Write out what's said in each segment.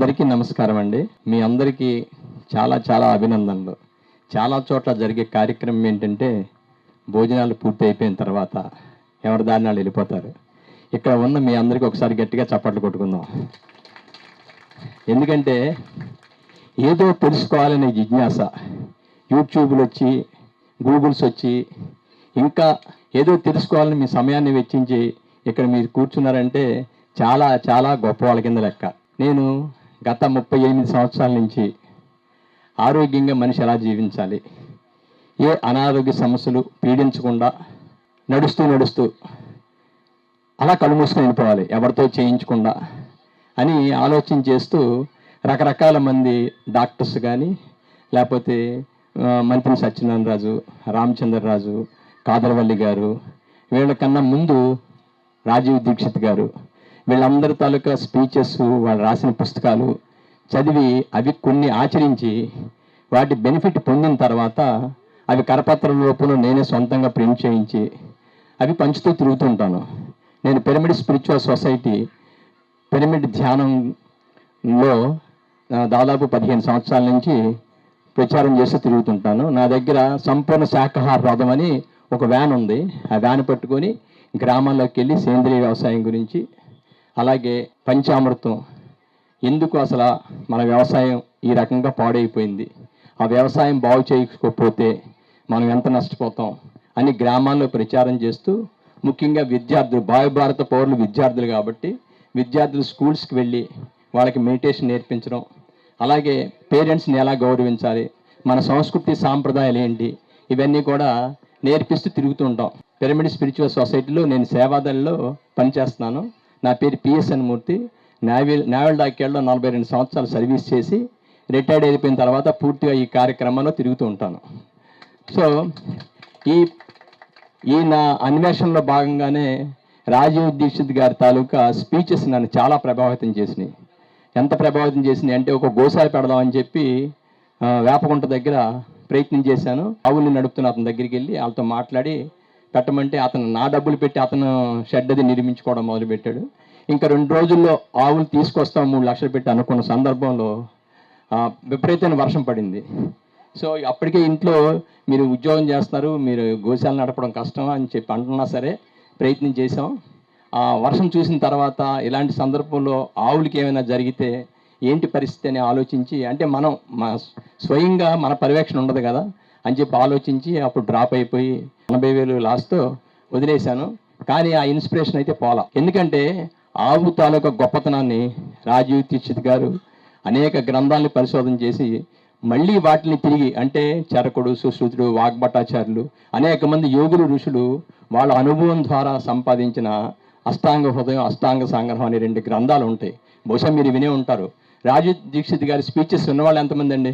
అందరికీ నమస్కారం అండి. మీ అందరికీ చాలా చాలా అభినందనలు. చాలా చోట్ల జరిగే కార్యక్రమం ఏంటంటే భోజనాలు పూర్తి అయిపోయిన తర్వాత ఎవరి దారిని వాళ్ళు వెళ్ళిపోతారు. ఇక్కడ ఉన్న మీ అందరికీ ఒకసారి గట్టిగా చప్పట్లు కొట్టుకుందాం. ఎందుకంటే ఏదో తెలుసుకోవాలనే జిజ్ఞాస యూట్యూబ్లు వచ్చి గూగుల్స్ వచ్చి ఇంకా ఏదో తెలుసుకోవాలని మీ సమయాన్ని వెచ్చించి ఇక్కడ మీరు కూర్చున్నారంటే చాలా చాలా గొప్ప వాళ్ళ కింద లెక్క. నేను గత ముప్పై ఎనిమిది సంవత్సరాల నుంచి ఆరోగ్యంగా మనిషి ఎలా జీవించాలి? ఏ అనారోగ్య సమస్యలు పీడించకుండా నడుస్తూ నడుస్తూ అలా కళ్ళు మూసుకొని వెళ్ళిపోవాలి ఎవరితో చేయించకుండా అని ఆలోచన చేస్తూ రకరకాల మంది డాక్టర్స్ కానీ లేకపోతే మంత్రి సత్యనారాయణ రాజు రామచంద్రరాజు కాదరవల్లి గారు వీళ్ళకన్నా ముందు రాజీవ్ దీక్షిత్ గారు వీళ్ళందరి తాలూకా స్పీచెస్ వాళ్ళు రాసిన పుస్తకాలు చదివి అవి కొన్ని ఆచరించి వాటి బెనిఫిట్ పొందిన తర్వాత అవి కరపత్రం రూపంలో నేనే సొంతంగా ప్రింట్ చేయించి అవి పంచుతూ తిరుగుతుంటాను. నేను పిరమిడ్ స్పిరిచువల్ సొసైటీ పిరమిడ్ ధ్యానంలో దాదాపు పదిహేను సంవత్సరాల నుంచి ప్రచారం చేస్తూ తిరుగుతుంటాను. నా దగ్గర సంపూర్ణ శాకాహార రథం అని ఒక వ్యాన్ ఉంది. ఆ వ్యాన్ పట్టుకొని గ్రామాల్లోకి వెళ్ళి సేంద్రియ వ్యవసాయం గురించి అలాగే పంచామృతం. ఎందుకు అసలు మన వ్యవసాయం ఈ రకంగా పాడైపోయింది? ఆ వ్యవసాయం బాగు చేయకపోతే మనం ఎంత నష్టపోతాం? అని గ్రామాల్లో ప్రచారం చేస్తూ ముఖ్యంగా విద్యార్థులు భారత పౌరులు విద్యార్థులు కాబట్టి విద్యార్థులు స్కూల్స్కి వెళ్ళి వాళ్ళకి మెడిటేషన్ నేర్పించడం అలాగే పేరెంట్స్ని ఎలా గౌరవించాలి మన సంస్కృతి సాంప్రదాయాలు ఏంటి ఇవన్నీ కూడా నేర్పిస్తూ తిరుగుతూ ఉంటాం. పిరమిడ్ స్పిరిచువల్ సొసైటీలో నేను సేవాదల్లో పనిచేస్తున్నాను. నా పేరు P S N Murthy. Naval naval డాక్యార్డ్లో నలభై రెండు సంవత్సరాలు సర్వీస్ చేసి రిటైర్డ్ అయిపోయిన తర్వాత పూర్తిగా ఈ కార్యక్రమంలో తిరుగుతూ ఉంటాను. సో ఈ ఈ నా అన్వేషణలో భాగంగానే రాజీవ్ దీక్షిత్ గారి తాలూకా స్పీచెస్ నన్ను చాలా ప్రభావితం చేసినాయి. ఎంత ప్రభావితం చేసినాయి అంటే ఒక గోసారి పెడదామని చెప్పి వేపకుంట దగ్గర ప్రయత్నం చేశాను. ఆవుల్ని నడుపుతున్న అతని దగ్గరికి వెళ్ళి వాళ్ళతో మాట్లాడి పెట్టమంటే అతను నా డబ్బులు పెట్టి అతను షెడ్ అది నిర్మించుకోవడం మొదలుపెట్టాడు. ఇంకా రెండు రోజుల్లో ఆవులు తీసుకొస్తాం మూడు లక్షలు పెట్టి అనుకున్న సందర్భంలో విపరీతమైన వర్షం పడింది. సో అప్పటికే ఇంట్లో మీరు ఉద్యోగం చేస్తున్నారు మీరు గోశాల నడపడం కష్టం అని చెప్పి అంటున్నా సరే ప్రయత్నం చేసాం ఆ వర్షం చూసిన తర్వాత ఇలాంటి సందర్భంలో ఆవులకి ఏమైనా జరిగితే ఏంటి పరిస్థితి అని ఆలోచించి అంటే మనం మా స్వయంగా మన పర్యవేక్షణ ఉండదు కదా అని చెప్పి ఆలోచించి అప్పుడు డ్రాప్ అయిపోయి ఎనభై వేలు లాస్తో వదిలేశాను. కానీ ఆ ఇన్స్పిరేషన్ అయితే పోలా. ఎందుకంటే ఆవు తాలూకా గొప్పతనాన్ని రాజీవ్ దీక్షిత్ గారు అనేక గ్రంథాలను పరిశోధన చేసి మళ్ళీ వాటిని తిరిగి అంటే చరకుడు సుశ్రుతుడు వాగ్భటాచార్యులు అనేక మంది యోగులు ఋషులు వాళ్ళ అనుభవం ద్వారా సంపాదించిన అష్టాంగ హృదయం అష్టాంగ సంగ్రహం అనే రెండు గ్రంథాలు ఉంటాయి. బహుశా మీరు వినే ఉంటారు. రాజీవ్ దీక్షిత్ గారి స్పీచెస్ ఉన్నవాళ్ళు ఎంతమంది అండి?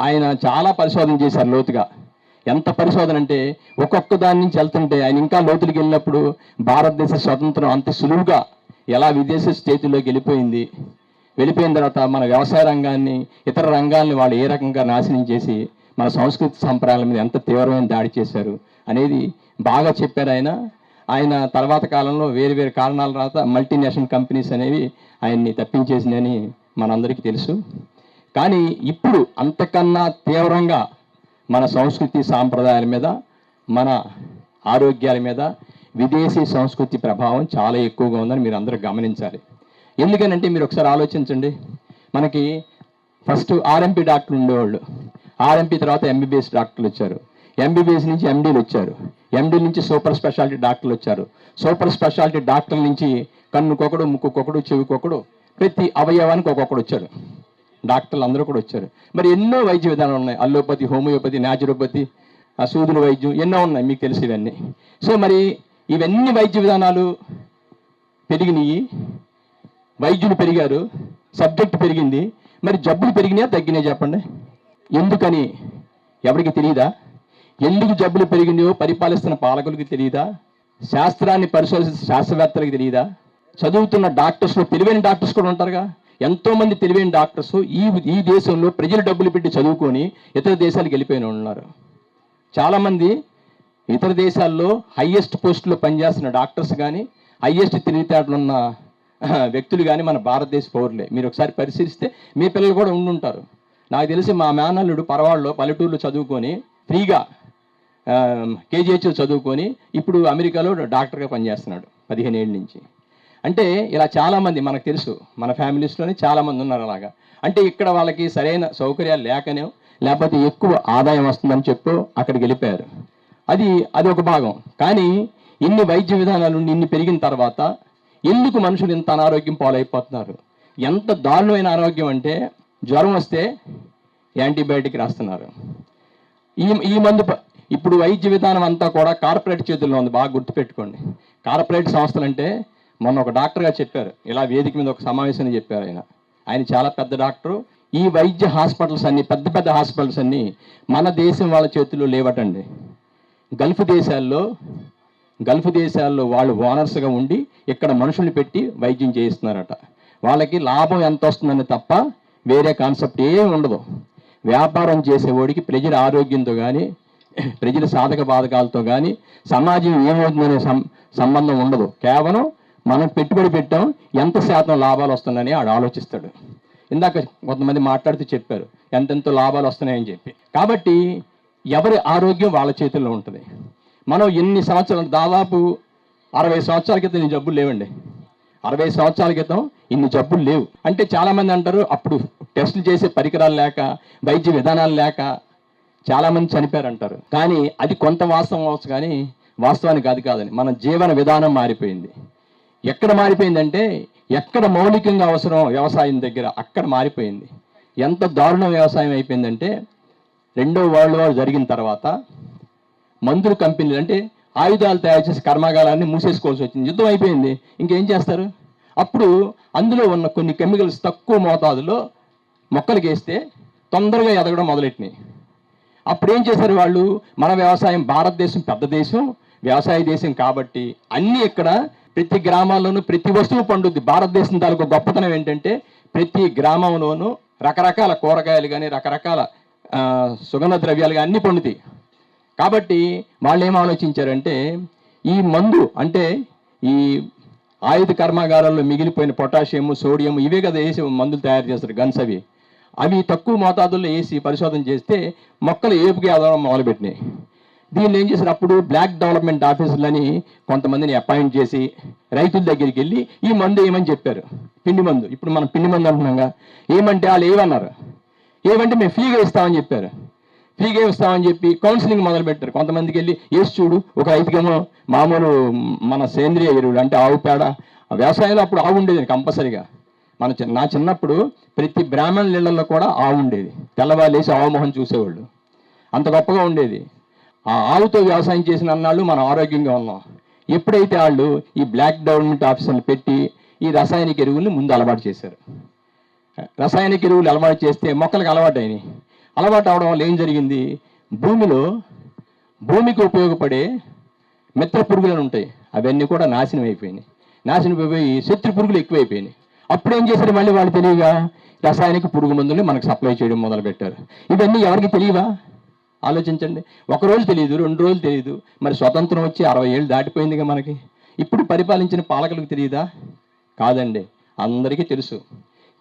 ఆయన చాలా పరిశోధన చేశారు లోతుగా. ఎంత పరిశోధన అంటే ఒక్కొక్క దాని నుంచి వెళ్తుంటే ఆయన ఇంకా లోతులకు వెళ్ళినప్పుడు భారతదేశ స్వతంత్రం అంత సులువుగా ఎలా విదేశ చేతుల్లోకి వెళ్ళిపోయింది. వెళ్ళిపోయిన తర్వాత మన వ్యవసాయ రంగాన్ని ఇతర రంగాల్ని వాళ్ళు ఏ రకంగా నాశనం చేసి మన సంస్కృతి సంప్రదాయాల మీద ఎంత తీవ్రమైన దాడి చేశారు అనేది బాగా చెప్పారు ఆయన. ఆయన తర్వాత కాలంలో వేరు వేరు కారణాల తర్వాత మల్టీనేషనల్ కంపెనీస్ అనేవి ఆయన్ని తప్పించేసినాయని మనందరికీ తెలుసు. కానీ ఇప్పుడు అంతకన్నా తీవ్రంగా మన సంస్కృతి సాంప్రదాయాల మీద మన ఆరోగ్యాల మీద విదేశీ సంస్కృతి ప్రభావం చాలా ఎక్కువగా ఉందని మీరు అందరూ గమనించాలి. ఎందుకనంటే మీరు ఒకసారి ఆలోచించండి. మనకి ఫస్ట్ ఆర్ఎంపీ డాక్టర్లు ఉండేవాళ్ళు. ఆర్ఎంపీ తర్వాత ఎంబీబీఎస్ డాక్టర్లు వచ్చారు. ఎంబీబీఎస్ నుంచి ఎండీలు వచ్చారు. ఎండీ నుంచి సూపర్ స్పెషాలిటీ డాక్టర్లు వచ్చారు. సూపర్ స్పెషాలిటీ డాక్టర్ల నుంచి కన్నుకొకడు ముక్కుకొకడు చెవికొకడు ప్రతి అవయవానికి ఒక్కొక్కడు వచ్చారు. డాక్టర్లు అందరూ కూడా వచ్చారు. మరి ఎన్నో వైద్య విధానాలు ఉన్నాయి. అల్లోపతి హోమియోపతి న్యాచురోపతి సూదుల వైద్యం ఎన్నో ఉన్నాయి మీకు తెలిసి ఇవన్నీ. సో మరి ఇవన్నీ వైద్య విధానాలు పెరిగినాయి. వైద్యులు పెరిగారు. సబ్జెక్ట్ పెరిగింది. మరి జబ్బులు పెరిగినాయా తగ్గినాయి చెప్పండి. ఎందుకని? ఎవరికి తెలియదా ఎందుకు జబ్బులు పెరిగినాయో పరిపాలిస్తున్న పాలకులకు తెలియదా శాస్త్రాన్ని పరిశోధిస్తున్న శాస్త్రవేత్తలకు తెలియదా చదువుతున్న డాక్టర్స్లో తెలివైన డాక్టర్స్ కూడా ఉంటారుగా. ఎంతోమంది తెలివైన డాక్టర్స్ ఈ ఈ దేశంలో ప్రజలు డబ్బులు పెట్టి చదువుకొని ఇతర దేశాలకు వెళ్ళిపోయిన ఉన్నారు. చాలామంది ఇతర దేశాల్లో హయ్యెస్ట్ పోస్టులో పనిచేస్తున్న డాక్టర్స్ కానీ హయ్యెస్ట్ తెలివితేటలు ఉన్న వ్యక్తులు కానీ మన భారతదేశ పౌరులే. మీరు ఒకసారి పరిశీలిస్తే మీ పిల్లలు కూడా ఉండుంటారు నాకు తెలిసి మా మేనల్లుడు పరవాళ్ళలో పల్లెటూరులో చదువుకొని ఫ్రీగా కేజీహెచ్ చదువుకొని ఇప్పుడు అమెరికాలో డాక్టర్గా పనిచేస్తున్నాడు పదిహేను ఏళ్ళ నుంచి. అంటే ఇలా చాలామంది మనకు తెలుసు మన ఫ్యామిలీస్లోనే చాలామంది ఉన్నారు అలాగా. అంటే ఇక్కడ వాళ్ళకి సరైన సౌకర్యాలు లేకనే లేకపోతే ఎక్కువ ఆదాయం వస్తుందని చెప్పు అక్కడికి వెళ్ళిపోయారు. అది అది ఒక భాగం. కానీ ఇన్ని వైద్య విధానాలు ఇన్ని పెరిగిన తర్వాత ఎందుకు మనుషులు ఇంత అనారోగ్యం పాలైపోతున్నారు? ఎంత దారుణమైన ఆరోగ్యం అంటే జ్వరం వస్తే యాంటీబయాటిక్ రాస్తున్నారు. ఈ ఈ మందు ఇప్పుడు వైద్య విధానం అంతా కూడా కార్పొరేట్ చేతుల్లో ఉంది బాగా గుర్తుపెట్టుకోండి. కార్పొరేట్ సంస్థలు అంటే మొన్న ఒక డాక్టర్గా చెప్పారు. ఇలా వేదిక మీద ఒక సమావేశం చెప్పారు ఆయన. ఆయన చాలా పెద్ద డాక్టరు. ఈ వైద్య హాస్పిటల్స్ అన్ని పెద్ద పెద్ద హాస్పిటల్స్ అన్ని మన దేశం వాళ్ళ చేతుల్లో లేవటండి. గల్ఫ్ దేశాల్లో గల్ఫ్ దేశాల్లో వాళ్ళు ఓనర్స్గా ఉండి ఇక్కడ మనుషుల్ని పెట్టి వైద్యం చేయిస్తున్నారట. వాళ్ళకి లాభం ఎంత వస్తుందని తప్ప వేరే కాన్సెప్ట్ ఏం ఉండదు. వ్యాపారం చేసేవాడికి ప్రజల ఆరోగ్యంతో కానీ ప్రజల సాధక బాధకాలతో కానీ సమాజం ఏమవుతుందనే సం సంబంధం ఉండదు. కేవలం మనం పెట్టుబడి పెట్టాం ఎంత శాతం లాభాలు వస్తుందని ఆడు ఆలోచిస్తాడు. ఇందాక కొంతమంది మాట్లాడుతూ చెప్పారు ఎంతెంత లాభాలు వస్తున్నాయని చెప్పి. కాబట్టి ఎవరి ఆరోగ్యం వాళ్ళ చేతుల్లో ఉంటుంది. మనం ఎన్ని సంవత్సరాలు దాదాపు అరవై సంవత్సరాల క్రితం ఇన్ని జబ్బులు లేవండి. అరవై సంవత్సరాల క్రితం ఇన్ని జబ్బులు లేవు. అంటే చాలామంది అంటారు అప్పుడు టెస్టులు చేసే పరికరాలు లేక వైద్య విధానాలు లేక చాలామంది చనిపోయారంటారు. చనిపోయారు అంటారు కానీ అది కొంత వాస్తవం అవచ్చు కానీ వాస్తవానికి అది కాదని. మన జీవన విధానం మారిపోయింది. ఎక్కడ మారిపోయిందంటే ఎక్కడ మౌలికంగా అవసరం వ్యవసాయం దగ్గర అక్కడ మారిపోయింది. ఎంత దారుణ వ్యవసాయం అయిపోయిందంటే రెండో వరల్డ్ వార్ జరిగిన తర్వాత మందుల కంపెనీలు అంటే ఆయుధాలు తయారు చేసే కర్మాగారాన్ని మూసేసుకోవాల్సి వచ్చింది. యుద్ధం అయిపోయింది. ఇంకేం చేస్తారు? అప్పుడు అందులో ఉన్న కొన్ని కెమికల్స్ తక్కువ మోతాదులో మొక్కలకి వేస్తే తొందరగా ఎదగడం మొదలెట్టినాయి. అప్పుడు ఏం చేశారు వాళ్ళు? మన వ్యవసాయం భారతదేశం పెద్ద దేశం వ్యవసాయ దేశం కాబట్టి అన్నీ ఇక్కడ ప్రతి గ్రామాల్లోనూ ప్రతి వస్తువు పండుద్ది. భారతదేశం తాలూకు గొప్పతనం ఏంటంటే ప్రతి గ్రామంలోనూ రకరకాల కూరగాయలు కానీ రకరకాల సుగంధ ద్రవ్యాలు కానీ అన్నీ పండుతాయి. కాబట్టి వాళ్ళు ఏం ఆలోచించారంటే ఈ మందు అంటే ఈ ఆయుధ కర్మాగారాల్లో మిగిలిపోయిన పొటాషియం సోడియం ఇవే కదా వేసి మందులు తయారు చేస్తారు గన్స్ అవి. అవి తక్కువ మోతాదుల్లో వేసి పరిశోధన చేస్తే మొక్కలు ఏపుగా ఎదగడం మొదలుపెట్టినాయి. దీన్ని ఏం చేశారు? అప్పుడు బ్లాక్ డెవలప్మెంట్ ఆఫీసులని కొంతమందిని అపాయింట్ చేసి రైతుల దగ్గరికి వెళ్ళి ఈ మందు ఏమని చెప్పారు? పిండి మందు. ఇప్పుడు మనం పిండి మందు అంటున్నాగా ఏమంటే వాళ్ళు ఏమన్నారు? ఏమంటే మేము ఫ్రీగా ఇస్తామని చెప్పారు. ఫ్రీగా ఇస్తామని చెప్పి కౌన్సిలింగ్ మొదలు పెట్టారు. కొంతమందికి వెళ్ళి వేసి చూడు ఒక రైతుకేమో మామూలు మన సేంద్రియ ఎరువులు అంటే ఆవు పేడ వ్యవసాయంలో అప్పుడు ఆవు ఉండేది కంపల్సరిగా. మన చిన్న నా చిన్నప్పుడు ప్రతి బ్రాహ్మణ నీళ్ళల్లో కూడా ఆవు ఉండేది. తెల్లవాళ్ళేసి ఆవు మొహం చూసేవాళ్ళు. అంత గొప్పగా ఉండేది. ఆ ఆవుతో వ్యవసాయం చేసిన అన్నాళ్ళు మనం ఆరోగ్యంగా ఉన్నాం. ఎప్పుడైతే వాళ్ళు ఈ బ్లాక్ డెవలప్మెంట్ ఆఫీసర్లు పెట్టి ఈ రసాయనిక ఎరువుల్ని ముందు అలవాటు చేశారు. రసాయనిక ఎరువులు అలవాటు చేస్తే మొక్కలకు అలవాటు అయినాయి. అలవాటు అవడం వల్ల ఏం జరిగింది? భూమిలో భూమికి ఉపయోగపడే మిత్ర పురుగులు ఉంటాయి. అవన్నీ కూడా నాశనం అయిపోయినాయి. నాశనం అయిపోయి శత్రు పురుగులు ఎక్కువైపోయినాయి. అప్పుడు ఏం చేశారు మళ్ళీ వాళ్ళు తెలియగా రసాయనిక పురుగు మందుల్ని మనకు సప్లై చేయడం మొదలుపెట్టారు. ఇవన్నీ ఎవరికి తెలియవా? ఆలోచించండి. ఒక రోజు తెలియదు రెండు రోజులు తెలియదు మరి స్వతంత్రం వచ్చి అరవై ఏళ్ళు దాటిపోయిందిగా మనకి. ఇప్పుడు పరిపాలించిన పాలకులకు తెలియదా కాదండి. అందరికీ తెలుసు.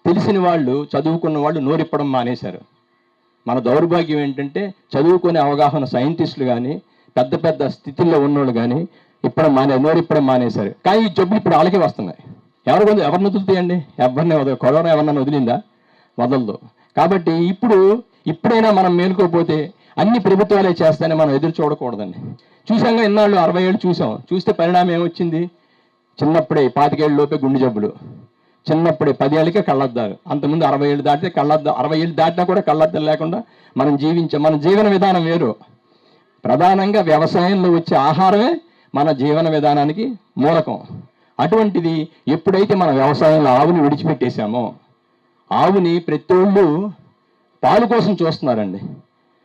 తెలిసిన వాళ్ళు చదువుకున్న వాళ్ళు నోరిప్పడం మానేశారు. మన దౌర్భాగ్యం ఏంటంటే చదువుకునే అవగాహన సైంటిస్టులు కానీ పెద్ద పెద్ద స్థితిలో ఉన్నోళ్ళు కానీ ఇప్పుడు మానే నోరిప్పడం మానేశారు. కానీ ఈ జబ్బులు ఇప్పుడు వాళ్ళకే వస్తున్నాయి. ఎవరు కొంచెం ఎవరిని వదులుతాయండి? ఎవరిని వదల కరోనా ఎవరన్నా వదిలిందా? వదలదు. కాబట్టి ఇప్పుడు ఇప్పుడైనా మనం మేలుకోపోతే అన్ని ప్రభుత్వాలే చేస్తాయని మనం ఎదురు చూడకూడదండి. చూసాక ఇన్నాళ్ళు అరవై ఏళ్ళు చూసాం చూస్తే పరిణామం ఏమొచ్చింది? చిన్నప్పుడే పాతికేళ్ళ లోపే గుండె జబ్బులు. చిన్నప్పుడే పదేళ్ళకే కళ్ళద్దాలు. అంతకుముందు అరవై ఏళ్ళు దాటితే కళ్ళద్ద అరవై ఏళ్ళు దాటినా కూడా కళ్ళద్దాలు లేకుండా మనం జీవించే మన జీవన విధానం వేరు. ప్రధానంగా వ్యవసాయంలో వచ్చే ఆహారమే మన జీవన విధానానికి మూలకం. అటువంటిది ఎప్పుడైతే మన వ్యవసాయంలో ఆవుని విడిచిపెట్టేశామో ఆవుని ప్రతి ఒళ్ళు పాలు కోసం చూస్తున్నారండి.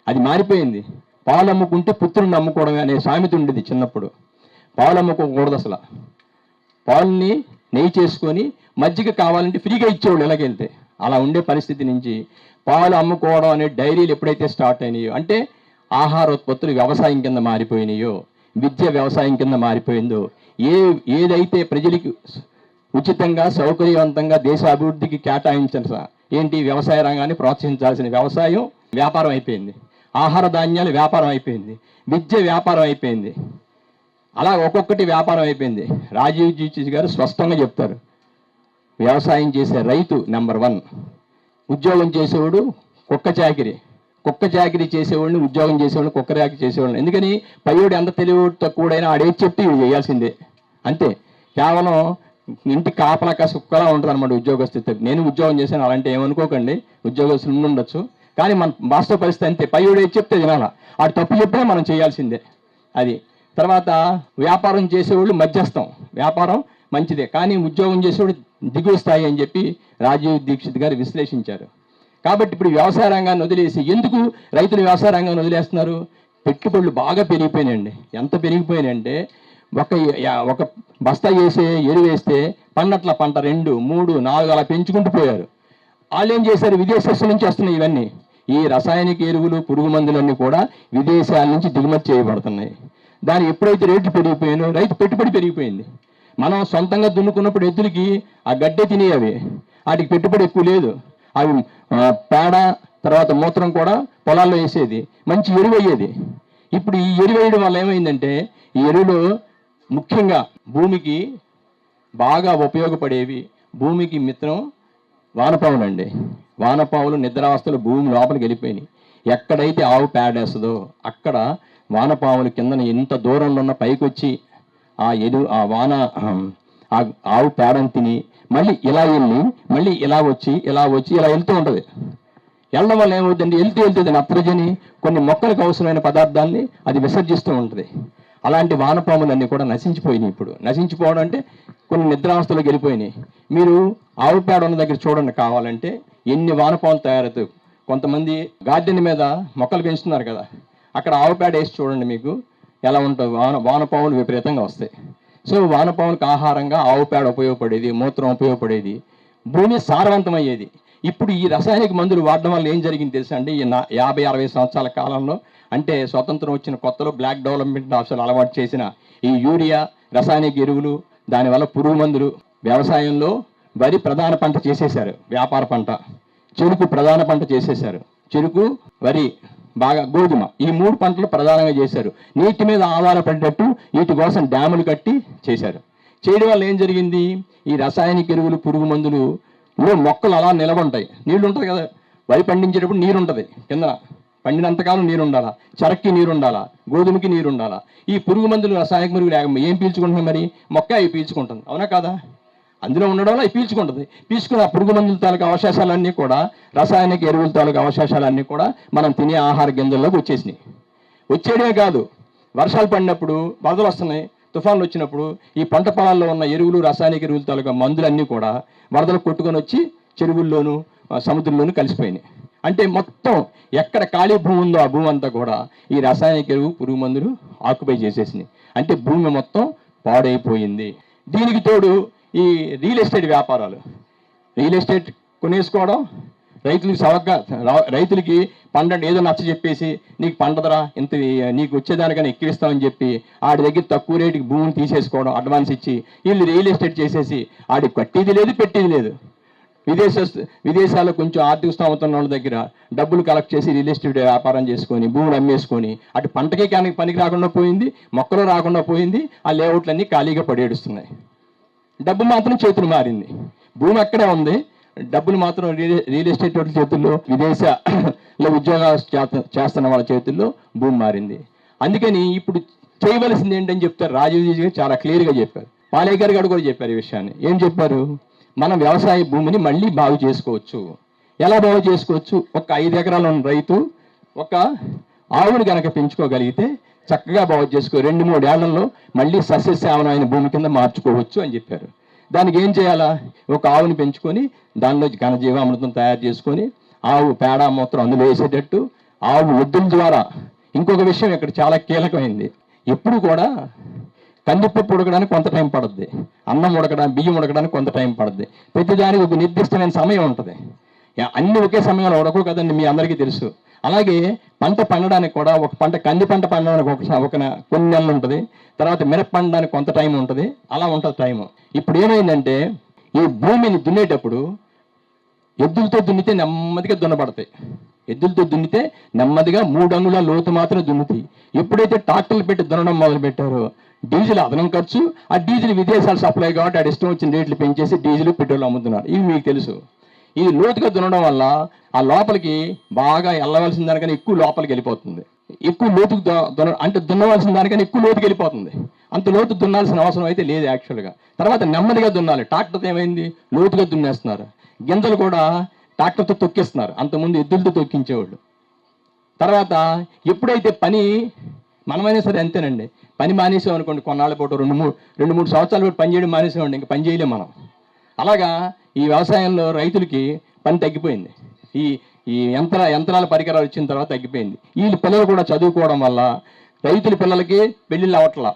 అది మారిపోయింది. పాలు అమ్ముకుంటే పుత్రుని అమ్ముకోవడం అనే సామెత ఉండేది చిన్నప్పుడు. పాలు అమ్ముకోకూడదు అసలు. పాలని నెయ్యి చేసుకొని మజ్జిగ కావాలంటే ఫ్రీగా ఇచ్చేవాళ్ళు ఎలాగెళ్తే అలా ఉండే పరిస్థితి నుంచి పాలు అమ్ముకోవడం అనే డైరీలు ఎప్పుడైతే స్టార్ట్ అయినాయో అంటే ఆహార ఉత్పత్తులు వ్యవసాయం కింద మారిపోయినాయో విద్య వ్యవసాయం కింద మారిపోయిందో ఏ ఏదైతే ప్రజలకు ఉచితంగా సౌకర్యవంతంగా దేశ అభివృద్ధికి కేటాయించిన ఏంటి వ్యవసాయ రంగాన్ని ప్రోత్సహించాల్సిన వ్యవసాయం వ్యాపారం అయిపోయింది. ఆహార ధాన్యాలు వ్యాపారం అయిపోయింది విద్య వ్యాపారం అయిపోయింది. అలా ఒక్కొక్కటి వ్యాపారం అయిపోయింది. రాజీవ్ జీచి గారు స్పష్టంగా చెప్తారు. వ్యవసాయం చేసే రైతు నెంబర్ వన్ ఉద్యోగం చేసేవాడు కుక్క చాకిరి. కుక్క చాకిరి చేసేవాడిని ఉద్యోగం చేసేవాడిని కుక్క చాకిరి చేసేవాడిని. ఎందుకని? పయ్యోడు ఎంత తెలివితో కూడైనా ఆడేది చెప్పి చేయాల్సిందే. అంతే. కేవలం ఇంటి కాపలా సుక్కలా ఉంటుంది అనమాట ఉద్యోగస్థితి నేను ఉద్యోగం చేశాను అలాంటి ఏమనుకోకండి. ఉద్యోగస్తులు ఉండొచ్చు కానీ మన వాస్తవ పరిస్థితి అంతే. పయ్యోడు ఏది చెప్తే వినాలా. ఆడు తప్పు చెప్పినా మనం చేయాల్సిందే. అది. తర్వాత వ్యాపారం చేసేవాళ్ళు మధ్యస్థం. వ్యాపారం మంచిదే. కానీ ఉద్యోగం చేసేవాడు దిగువ స్థాయి అని చెప్పి రాజీవ్ దీక్షిత్ గారు విశ్లేషించారు. కాబట్టి ఇప్పుడు వ్యవసాయ రంగాన్ని వదిలేసి ఎందుకు రైతులు వ్యవసాయ రంగాన్ని వదిలేస్తున్నారు? పెట్టుబడులు బాగా పెరిగిపోయినాయండి. ఎంత పెరిగిపోయినాయంటే ఒక ఒక బస్తా వేసే ఎరువు వేస్తే పంట రెండు మూడు నాలుగు అలా పెంచుకుంటూ పోయారు. వాళ్ళు ఏం చేశారు? విదేశస్తుల నుంచి వస్తున్నాయి ఇవన్నీ. ఈ రసాయనిక ఎరువులు పురుగు మందులన్నీ కూడా విదేశాల నుంచి దిగుమతి చేయబడుతున్నాయి. దాని ఎప్పుడైతే రేట్లు పెరిగిపోయినో రైతు పెట్టుబడి పెరిగిపోయింది. మనం సొంతంగా దున్నుకున్నప్పుడు ఎద్దులకి ఆ గడ్డే తినేవి వాటికి పెట్టుబడి ఎక్కువ లేదు. అవి పేడ తర్వాత మూత్రం కూడా పొలాల్లో వేసేది. మంచి ఎరువు అయ్యేది ఇప్పుడు ఈ ఎరువు వేయడం వల్ల ఏమైందంటే ఈ ఎరువులు ముఖ్యంగా భూమికి బాగా ఉపయోగపడేవి. భూమికి మిత్రం వానపాములు వానపావులు వానపాములు భూమి లోపలికి వెళ్ళిపోయినాయి. ఎక్కడైతే ఆవు పేడేస్తుందో అక్కడ వానపావులు కిందన ఎంత దూరంలో ఉన్న పైకి వచ్చి ఆ ఎదు ఆ వాన ఆ ఆవు పేడని తిని మళ్ళీ ఇలా వెళ్ళి మళ్ళీ ఇలా వచ్చి ఇలా వచ్చి ఇలా వెళ్తూ ఉంటుంది. వెళ్ళడం వల్ల ఏమవుతుందండి? వెళ్తూ వెళ్తుంది నత్రజని కొన్ని మొక్కలకు అవసరమైన పదార్థాన్ని అది విసర్జిస్తూ ఉంటుంది. అలాంటి వానపాములన్నీ కూడా నశించిపోయినాయి ఇప్పుడు. నశించిపోవడం అంటే కొన్ని నిద్రావస్థలోకి వెళ్ళిపోయినాయి. మీరు ఆవు పేడ ఉన్న దగ్గర చూడండి కావాలంటే ఎన్ని వానపాములు తయారవుతాయి కొంతమంది గార్డెన్ మీద మొక్కలు పెంచుతున్నారు కదా అక్కడ ఆవు పేడ వేసి చూడండి మీకు ఎలా ఉంటుంది? వాన వానపాములు విపరీతంగా వస్తాయి. సో వానపాములకు ఆహారంగా ఆవు పేడ ఉపయోగపడేది మూత్రం ఉపయోగపడేది భూమి సారవంతమయ్యేది. ఇప్పుడు ఈ రసాయనిక మందులు వాడడం వల్ల ఏం జరిగింది తెలుసా అండి? ఈ నా యాభై అరవై సంవత్సరాల కాలంలో అంటే స్వతంత్రం వచ్చిన కొత్తలో బ్లాక్ డెవలప్మెంట్ ఆఫీసర్లు అలవాటు చేసిన ఈ యూరియా రసాయనిక ఎరువులు దానివల్ల పురుగు మందులు వ్యవసాయంలో వరి ప్రధాన పంట చేసేశారు వ్యాపార పంట. చెరుకు ప్రధాన పంట చేసేశారు. చెరుకు వరి బాగా గోధుమ ఈ మూడు పంటలు ప్రధానంగా చేశారు. నీటి మీద ఆధారపడేటట్టు వీటి కోసం డ్యాములు కట్టి చేశారు. చేయడం వల్ల ఏం జరిగింది? ఈ రసాయనిక ఎరువులు పురుగు మందులు మొక్కలు అలా నిలబడతాయి నీళ్ళు ఉంటుంది కదా వరి పండించేటప్పుడు నీరు ఉంటుంది పండినంతకాలం నీరు ఉండాలా చెరక్కి నీరు ఉండాలా గోధుమకి నీరు ఉండాలా ఈ పురుగు మందులు రసాయనిక ఎరువులు లేక ఏం పీల్చుకుంటున్నాయి మరి? మొక్క అవి పీల్చుకుంటుంది. అవునా కాదా? అందులో ఉండడం వల్ల పీల్చుకుంటుంది. పీల్చుకున్న పురుగు మందుల తాలూకు అవశేషాలన్నీ కూడా రసాయనిక ఎరువుల తాలూకు అవశేషాలన్నీ కూడా మనం తినే ఆహార గింజల్లోకి వచ్చేసినాయి. వచ్చేయడమే కాదు వర్షాలు పడినప్పుడు వరదలు వస్తున్నాయి తుఫాన్లు వచ్చినప్పుడు ఈ పంట పొలాల్లో ఉన్న ఎరువులు రసాయనిక ఎరువుల తాలూకా మందులన్నీ కూడా వరదలు కొట్టుకొని వచ్చి చెరువుల్లోనూ సముద్రంలోనూ కలిసిపోయినాయి. అంటే మొత్తం ఎక్కడ ఖాళీ భూమి ఉందో ఆ భూమి అంతా కూడా ఈ రసాయనిక ఎరువు పురుగు మందులు ఆక్యుపై చేసేసినాయి. అంటే భూమి మొత్తం పాడైపోయింది. దీనికి తోడు ఈ రియల్ ఎస్టేట్ వ్యాపారాలు. రియల్ ఎస్టేట్ కొనేసుకోవడం రైతులకు సవగ్గా రైతులకి పండండి ఏదో నచ్చ చెప్పేసి నీకు పండదరా ఇంత నీకు వచ్చేదానికన్నా ఎక్కువ ఇస్తామని చెప్పి ఆడి దగ్గర తక్కువ రేటుకి భూమిని తీసేసుకోవడం అడ్వాన్స్ ఇచ్చి వీళ్ళు రియల్ ఎస్టేట్ చేసేసి ఆడికి కట్టేది లేదు పెట్టేది లేదు. విదేశ విదేశాల్లో కొంచెం ఆర్థిక స్థోమత ఉన్న వాళ్ళ దగ్గర డబ్బులు కలెక్ట్ చేసి రియల్ ఎస్టేట్ వ్యాపారం చేసుకొని భూములు అమ్మేసుకొని అటు పంటకే కానీ పనికి రాకుండా పోయింది మొక్కలు రాకుండా పోయింది ఆ లేఅవుట్లన్నీ ఖాళీగా పడేడుస్తున్నాయి. డబ్బు మాత్రం చేతులు మారింది. భూమి అక్కడే ఉంది. డబ్బులు మాత్రం రియల్ రియల్ ఎస్టేట్ వాళ్ళ చేతుల్లో విదేశాల్లో ఉద్యోగాలు చేస్తున్న వాళ్ళ చేతుల్లో భూమి మారింది. అందుకని ఇప్పుడు చేయవలసింది ఏంటని చెప్తారు రాజీవ్ గారు చాలా క్లియర్గా చెప్పారు. పాలేకర్ గారు కూడా చెప్పారు ఈ విషయాన్ని. ఏం చెప్పారు? మనం వ్యవసాయ భూమిని మళ్ళీ బాగు చేసుకోవచ్చు. ఎలా బాగు చేసుకోవచ్చు? ఒక ఐదు ఎకరాలు ఉన్న రైతు ఒక ఆవుని గనక పెంచుకోగలిగితే చక్కగా బాగు చేసుకో రెండు మూడు ఏళ్ళలో మళ్ళీ సస్యశ్యామలమైన భూమి కింద మార్చుకోవచ్చు అని చెప్పారు. దానికి ఏం చేయాలా? ఒక ఆవుని పెంచుకొని దానిలో ఘనజీవామృతం తయారు చేసుకొని ఆవు పేడ మూత్రం అందులో వేసేటట్టు ఆవు ఎద్దుల ద్వారా ఇంకొక విషయం ఇక్కడ చాలా కీలకమైంది. ఎప్పుడు కూడా కందిపప్పు ఉడకడానికి కొంత టైం పడుద్ది. అన్నం ఉడకడానికి బియ్యం ఉడకడానికి కొంత టైం పడుద్ది. ప్రతిదానికి ఒక నిర్దిష్టమైన సమయం ఉంటుంది. యా- అన్ని ఒకే సమయంలో ఉడకవు కదండి మీ అందరికీ తెలుసు. అలాగే పంట పండడానికి కూడా ఒక పంట కంది పంట పండడానికి ఒక ఒక కొన్ని నెలలు ఉంటుంది. తర్వాత మిరప పండడానికి కొంత టైం ఉంటుంది. అలా ఉంటుంది టైం ఇప్పుడు ఏమైందంటే ఈ భూమిని దున్నేటప్పుడు ఎద్దులతో దున్నితే నెమ్మదిగా దున్నబడతాయి. ఎద్దులతో దున్నితే నెమ్మదిగా మూడు అంగుళాల లోతు మాత్రం దున్నుతాయి. ఎప్పుడైతే ట్రాక్టర్లు పెట్టి దున్నడం మొదలు పెట్టారో డీజిల్ అదనం ఖర్చు. ఆ డీజిల్ విదేశాలు సప్లై కాబట్టి ఆడ ఇష్టం వచ్చిన రేట్లు పెంచేసి డీజిల్ పెట్రోల్ అమ్ముతున్నారు. ఇవి మీకు తెలుసు. ఇది లోతుగా దున్నడం వల్ల ఆ లోపలికి బాగా వెళ్ళవలసిన దానికన్నా ఎక్కువ లోపలికి వెళ్ళిపోతుంది. ఎక్కువ లోతుకు దున్న అంటే దున్నవలసిన దానికన్నా ఎక్కువ లోతుకి వెళ్ళిపోతుంది. అంత లోతు దున్నాల్సిన అవసరం అయితే లేదు యాక్చువల్గా తర్వాత నెమ్మదిగా దున్నాలి. ట్రాక్టర్తో ఏమైంది? లోతుగా దున్నేస్తున్నారు. గింజలు కూడా ట్రాక్టర్తో తొక్కిస్తున్నారు. అంతకుముందు ఎద్దులతో తొక్కించేవాళ్ళు. తర్వాత ఎప్పుడైతే పని మనమైనా సరే అంతేనండి. పని మానేసాం అనుకోండి కొన్నాళ్ళ పూట రెండు మూడు రెండు మూడు సంవత్సరాల పాటు పని చేయడం మానేసామండి. ఇంకా పని చేయలేం మనం. అలాగా ఈ వ్యవసాయంలో రైతులకి పని తగ్గిపోయింది. ఈ ఈ యంత్ర యంత్రాల పరికరాలు వచ్చిన తర్వాత తగ్గిపోయింది. వీళ్ళ పిల్లలు కూడా చదువుకోవడం వల్ల రైతుల పిల్లలకి పెళ్ళిళ్ళు అవట్లా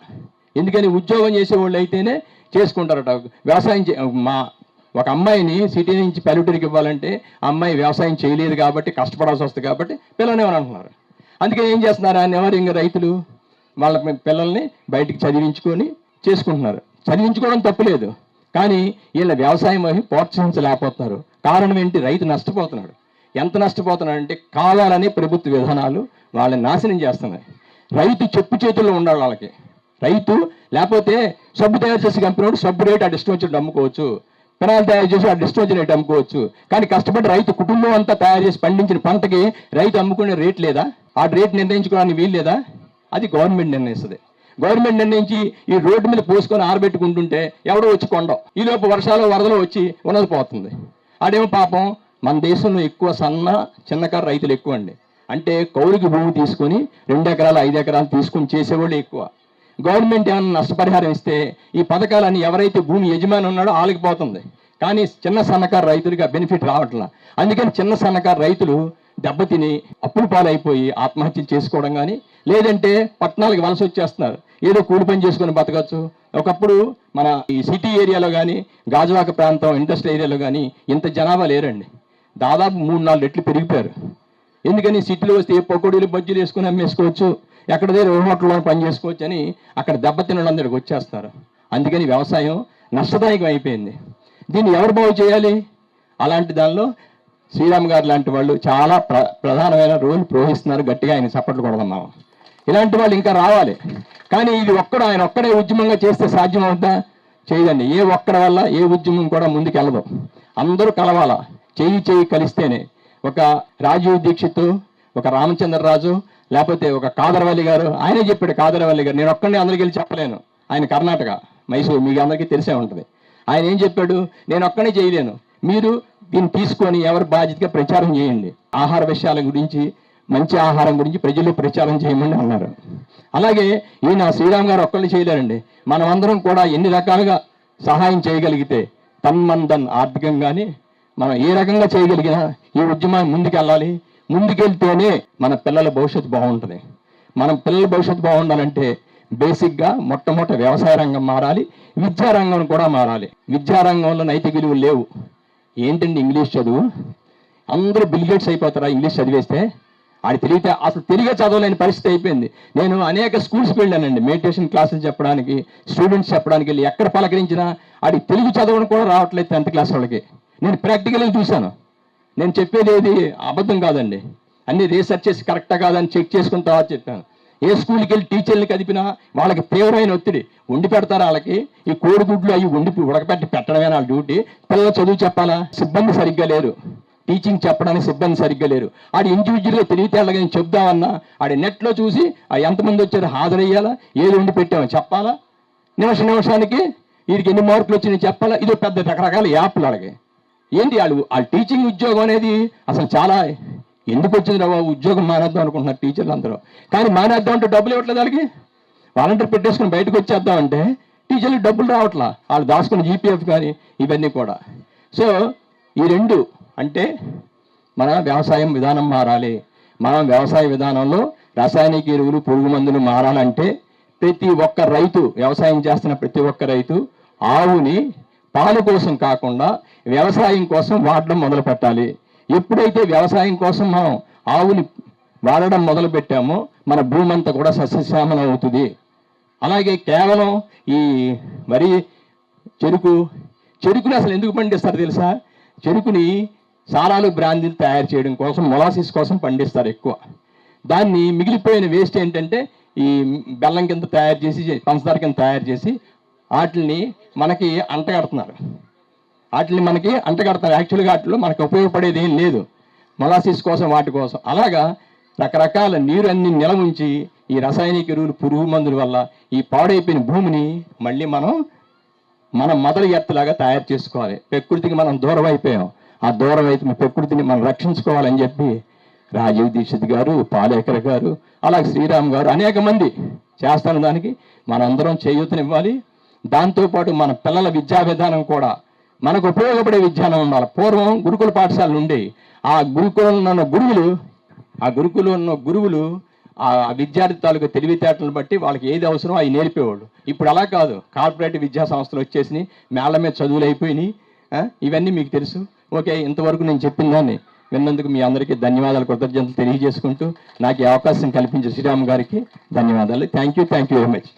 ఎందుకని ఉద్యోగం చేసేవాళ్ళు అయితేనే చేసుకుంటారట. వ్యవసాయం చే- మా ఒక అమ్మాయిని సిటీ నుంచి పల్లెటూరికి ఇవ్వాలంటే అమ్మాయి వ్యవసాయం చేయలేదు కాబట్టి కష్టపడాల్సి వస్తుంది కాబట్టి పిల్లనేమని అంటున్నారు. అందుకే ఏం చేస్తున్నారు? అని ఎవరు ఇంకా రైతులు వాళ్ళ పిల్లల్ని బయటికి చదివించుకొని చేసుకుంటున్నారు. చదివించుకోవడం తప్పులేదు కానీ వీళ్ళ వ్యవసాయం అవి ప్రోత్సహించలేకపోతున్నారు. కారణం ఏంటి? రైతు నష్టపోతున్నాడు. ఎంత నష్టపోతున్నాడు అంటే కావాలని ప్రభుత్వ విధానాలు వాళ్ళని నాశనం చేస్తున్నాయి. రైతు చెప్పు చేతుల్లో ఉండాలి వాళ్ళకి. రైతు లేకపోతే సబ్బు తయారు చేసి కంపెనీ వాడు సబ్బు రేట్ ఆ ఇష్టం వచ్చినట్టు అమ్ముకోవచ్చు. పెనాలు తయారు చేసి ఆ ఇష్టం రేట్ అమ్ముకోవచ్చు. కానీ కష్టపడి రైతు కుటుంబం అంతా తయారు చేసి పండించిన పంటకి రైతు అమ్ముకునే రేట్ లేదా? ఆ రేట్ నిర్ణయించుకోవడానికి వీలు లేదా? అది గవర్నమెంట్ నిర్ణయిస్తుంది. గవర్నమెంట్ నిర్ణయించి ఈ రోడ్డు మీద పోసుకొని ఆరబెట్టుకుంటుంటే ఎవడో వచ్చి కొండం. ఈ లోపు వర్షాలు వరదలు వచ్చి ఉన్నది పోతుంది. అడేమో పాపం మన దేశంలో ఎక్కువ సన్న చిన్నకారు రైతులు ఎక్కువ అండి. అంటే కౌలుకి భూమి తీసుకొని రెండు ఎకరాలు ఐదు ఎకరాలు తీసుకొని చేసేవాళ్ళు ఎక్కువ. గవర్నమెంట్ ఏమైనా నష్టపరిహారం ఇస్తే ఈ పథకాలన్నీ ఎవరైతే భూమి యజమాని ఉన్నాడో ఆలకిపోతుంది కానీ చిన్న సన్నకారు రైతులకి బెనిఫిట్ రావట్లా. అందుకని చిన్న సన్నకారు రైతులు దెబ్బతిని అప్పులు పాలైపోయి ఆత్మహత్యలు చేసుకోవడం కానీ లేదంటే పట్టణాలకు వలస వచ్చేస్తున్నారు. ఏదో కూలి పని చేసుకొని బతకచ్చు. ఒకప్పుడు మన ఈ సిటీ ఏరియాలో కానీ గాజువాక ప్రాంతం ఇండస్ట్రీ ఏరియాలో కానీ ఇంత జనాభా లేరండి. దాదాపు మూడు నాలుగు రెట్లు పెరిగిపోయారు. ఎందుకని సిటీలో వస్తే ఏ పకోడీలు బజ్జీలు వేసుకుని అమ్మేసుకోవచ్చు ఎక్కడ దగ్గర హోటల్లో పని చేసుకోవచ్చు అని అక్కడ దెబ్బతినడం దగ్గరకు వచ్చేస్తారు. అందుకని వ్యవసాయం నష్టదాయకం అయిపోయింది. దీన్ని ఎవరు బాగు చేయాలి? అలాంటి దానిలో శ్రీరామ్ గారు లాంటి వాళ్ళు చాలా ప్ర ప్రధానమైన రోల్ ప్రోహిస్తున్నారు. గట్టిగా ఆయన చప్పట్లు కొడదాం ఇలాంటి వాళ్ళు ఇంకా రావాలి. కానీ ఇది ఒక్కడు ఆయన ఒక్కడే ఉద్యమంగా చేస్తే సాధ్యం అవుతా చేయదండి. ఏ ఒక్కడి వల్ల ఏ ఉద్యమం కూడా ముందుకెళ్ళదు అందరూ కలవాలా? చేయి చేయి కలిస్తేనే. ఒక రాజీవ్ దీక్షిత్ ఒక రామచంద్రరాజు లేకపోతే ఒక కాదరవల్లి గారు ఆయనే చెప్పాడు కాదరవల్లి గారు. నేను ఒక్కడిని అందరికి వెళ్ళి చెప్పలేను. ఆయన కర్ణాటక మైసూరు మీకు అందరికీ తెలిసే ఉంటుంది. ఆయన ఏం చెప్పాడు? నేను ఒక్కడే చేయలేను. మీరు దీన్ని తీసుకొని ఎవరి బాధ్యతగా ప్రచారం చేయండి. ఆహార విషయాల గురించి మంచి ఆహారం గురించి ప్రజలు ప్రచారం చేయమని అన్నారు. అలాగే ఈయన శ్రీరామ్ గారు ఒక్కళ్ళు చేయలేరండి. మనమందరం కూడా ఎన్ని రకాలుగా సహాయం చేయగలిగితే తన్మందన్ ఆర్థికంగానే మనం ఏ రకంగా చేయగలిగినా ఈ ఉద్యమాన్ని ముందుకెళ్ళాలి. ముందుకెళ్తేనే మన పిల్లల భవిష్యత్తు బాగుంటుంది. మనం పిల్లల భవిష్యత్తు బాగుండాలంటే బేసిక్గా మొట్టమొదటి వ్యవసాయ రంగం మారాలి. విద్యారంగం కూడా మారాలి. విద్యారంగంలో నైతిక విలువలు లేవు. ఏంటండి ఇంగ్లీష్ చదువు? అందరూ బిల్గేట్స్ అయిపోతారా ఇంగ్లీష్ చదివేస్తే? ఆడి తిరిగితే అసలు తిరిగే చదవలేని పరిస్థితి అయిపోయింది. నేను అనేక స్కూల్స్కి వెళ్ళానండి. మెడిటేషన్ క్లాసులు చెప్పడానికి స్టూడెంట్స్ చెప్పడానికి వెళ్ళి ఎక్కడ పలకరించినా ఆడి తెలుగు చదవడం కూడా రావట్లేదు టెన్త్ క్లాస్ వాళ్ళకి. నేను ప్రాక్టికల్గా చూశాను. నేను చెప్పేది ఏది అబద్ధం కాదండి. అన్ని రీసెర్చ్ చేసి కరెక్టా కాదని చెక్ చేసుకున్న తర్వాత చెప్పాను. ఏ స్కూల్కి వెళ్ళి టీచర్ని కదిపినా వాళ్ళకి తీవ్రమైన ఒత్తిడి. వండి పెడతారు వాళ్ళకి. ఈ కోడిగుడ్లు అవి వండి ఉడకపెట్టి పెట్టడమే వాళ్ళ డ్యూటీ పిల్లలు చదువు చెప్పాలా? సిబ్బంది సరిగ్గా లేరు. టీచింగ్ చెప్పడానికి సిబ్బంది సరిగ్గా లేరు. ఆడ ఇండివిజువల్గా తెలివితేళ్ళగా నేను చెప్దామన్నా ఆడి నెట్లో చూసి ఆ ఎంతమంది వచ్చారు హాజరయ్యాలా ఏది ఉండి పెట్టామో చెప్పాలా? నిమిష నిమిషానికి వీడికి ఎన్ని మార్కులు వచ్చినాయి చెప్పాలా? ఇది పెద్ద రకరకాల యాప్లు అలాగే. ఏంటి వాళ్ళు వాళ్ళ టీచింగ్ ఉద్యోగం అనేది అసలు చాలా ఎందుకు వచ్చింది రా బాబు? ఉద్యోగం మానేద్దాం అనుకుంటున్నారు టీచర్లు అందరూ. కానీ మానేద్దాం అంటే డబ్బులు ఇవ్వట్లేదు వాళ్ళకి? వాలంటీర్ పెట్టేసుకుని బయటకు వచ్చేద్దాం అంటే టీచర్లు డబ్బులు రావట్లా? వాళ్ళు దాచుకున్న జీపీఎఫ్ కానీ ఇవన్నీ కూడా. సో ఈ రెండు అంటే మన వ్యవసాయం విధానం మారాలి. మనం వ్యవసాయ విధానంలో రసాయనిక ఎరువులు పురుగు మందులు మారాలంటే ప్రతి ఒక్క రైతు వ్యవసాయం చేస్తున్న ప్రతి ఒక్క రైతు ఆవుని పాలు కోసం కాకుండా వ్యవసాయం కోసం వాడడం మొదలు పెట్టాలి. ఎప్పుడైతే వ్యవసాయం కోసం మనం ఆవుని వాడడం మొదలు పెట్టామో మన భూమి అంతా కూడా సస్యశ్యామలం అవుతుంది. అలాగే కేవలం ఈ వరి చెరుకు చెరుకుని అసలు ఎందుకు పండిస్తారు తెలుసా? చెరుకుని సారాలు బ్రాందీలు తయారు చేయడం కోసం మొలాసిస్ కోసం పండిస్తారు ఎక్కువ. దాన్ని మిగిలిపోయిన వేస్ట్ ఏంటంటే ఈ బెల్లం కింద తయారు చేసి పంచదార కింద తయారు చేసి వాటిని మనకి అంటగడుతున్నారు. వాటిని మనకి అంటగడుతున్నారు. యాక్చువల్గా వాటిలో మనకు ఉపయోగపడేది ఏం లేదు. మొలాసిస్ కోసం వాటి కోసం. అలాగా రకరకాల నీరు అన్ని నిల ఉంచి ఈ రసాయనిక ఎరువులు పురుగు మందుల వల్ల ఈ పాడైపోయిన భూమిని మళ్ళీ మనం మనం మొదలు ఎత్తలాగా తయారు చేసుకోవాలి. ప్రకృతికి మనం దూరం అయిపోయాం ఆ దూరం అయితే ప్రకృతిని మనం రక్షించుకోవాలని చెప్పి రాజీవ్ దీక్షిత్ గారు పాలేకర్ గారు అలాగే శ్రీరామ్ గారు అనేక మంది చేస్తున్న దానికి మనందరం చేయూతనివ్వాలి. దాంతోపాటు మన పిల్లల విద్యా విధానం కూడా మనకు ఉపయోగపడే విజ్ఞానం ఉండాలి. పూర్వం గురుకుల పాఠశాలలు ఉండే. ఆ గురుకులంలో ఉన్న గురువులు ఆ గురుకులంలో ఉన్న గురువులు ఆ విద్యార్థి తాలూకు తెలివితేటలను బట్టి వాళ్ళకి ఏది అవసరమో అవి నేర్పేవాళ్ళు. ఇప్పుడు అలా కాదు. కార్పొరేట్ విద్యా సంస్థలు వచ్చేసినాయి. మేళ్ళ మీద చదువులు అయిపోయినాయి. ఇవన్నీ మీకు తెలుసు. ఓకే ఇంతవరకు నేను చెప్పిన దాన్ని విన్నందుకు మీ అందరికీ ధన్యవాదాలు కృతజ్ఞతలు తెలియజేసుకుంటూ నాకు ఈ అవకాశం కల్పించే శ్రీరామ్ గారికి ధన్యవాదాలు. Thank you thank you very much